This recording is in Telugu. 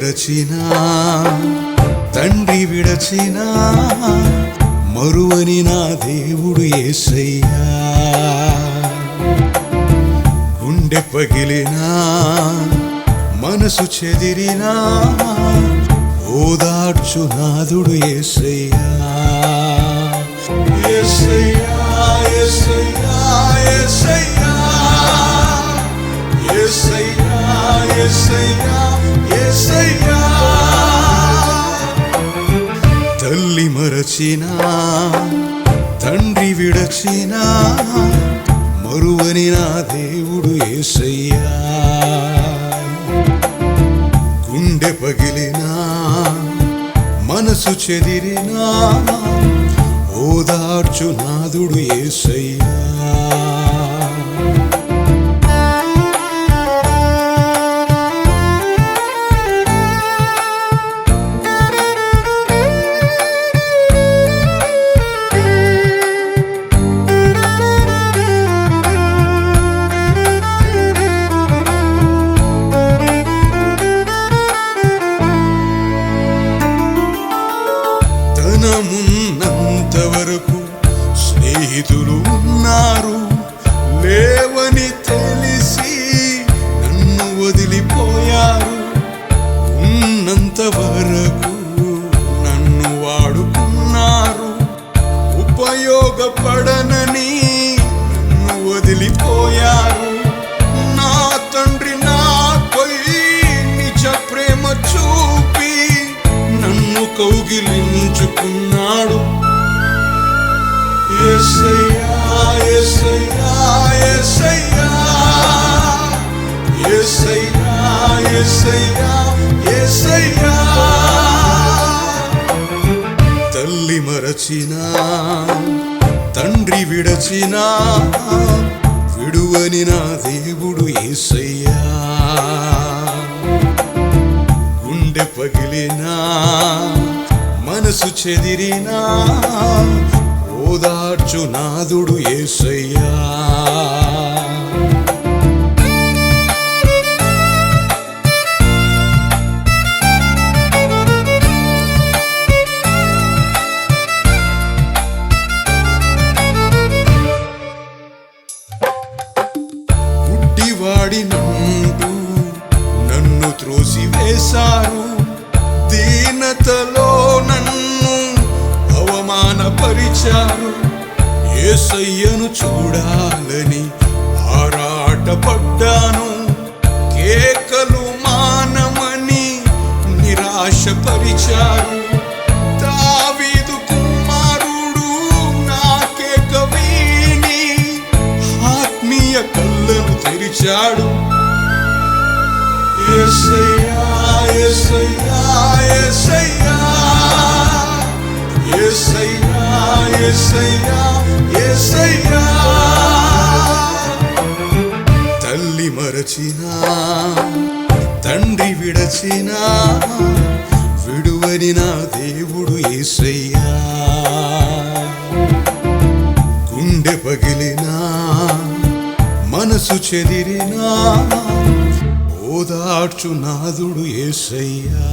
విడచినా తండ్రి విడచినా మరువని నా దేవుడు ఏసయ్యా. గుండె పగిలినా మనసు చెదిరినా ఓదార్చు నాదుడు ఏసయ్యా. మరచినా తండ్రి విడచినా మరువని నా దేవుడు ఏసయ్యా గుండె పగిలినా మనసు చెదిరినా ఓదార్చు నాదుడు ఏసయ్యా ధనమున్నంత వరకు స్నేహితులు ఉన్నారు తల్లి మరచినా తండ్రి విడచినా విడువని నా దేవుడు ఏసయ్యా. గుండె పగిలినా మనసు చెదిరినా ఓదార్చు నాదుడు ఏసయ్యా. గుడ్డివాడినంటూ నన్ను త్రోసివేశారు. దీనతలో నన్ను అవమానపరిచారు. ఏసయ్యను చూడాలని ఆరాటపడ్డాను. కేకలు మానమని నిరాశపరిచారు. తెరిచాడు యేసయ్యా యేసయ్యా యేసయ్యా యేసయ్యా యేసయ్యా యేసయ్యా తల్లి మరచినా తండ్రి విడచినా విడువని నా దేవుడు ఏసయ్యా. చెదిరినా ఓదార్చు నాదుడు ఏసయ్యా.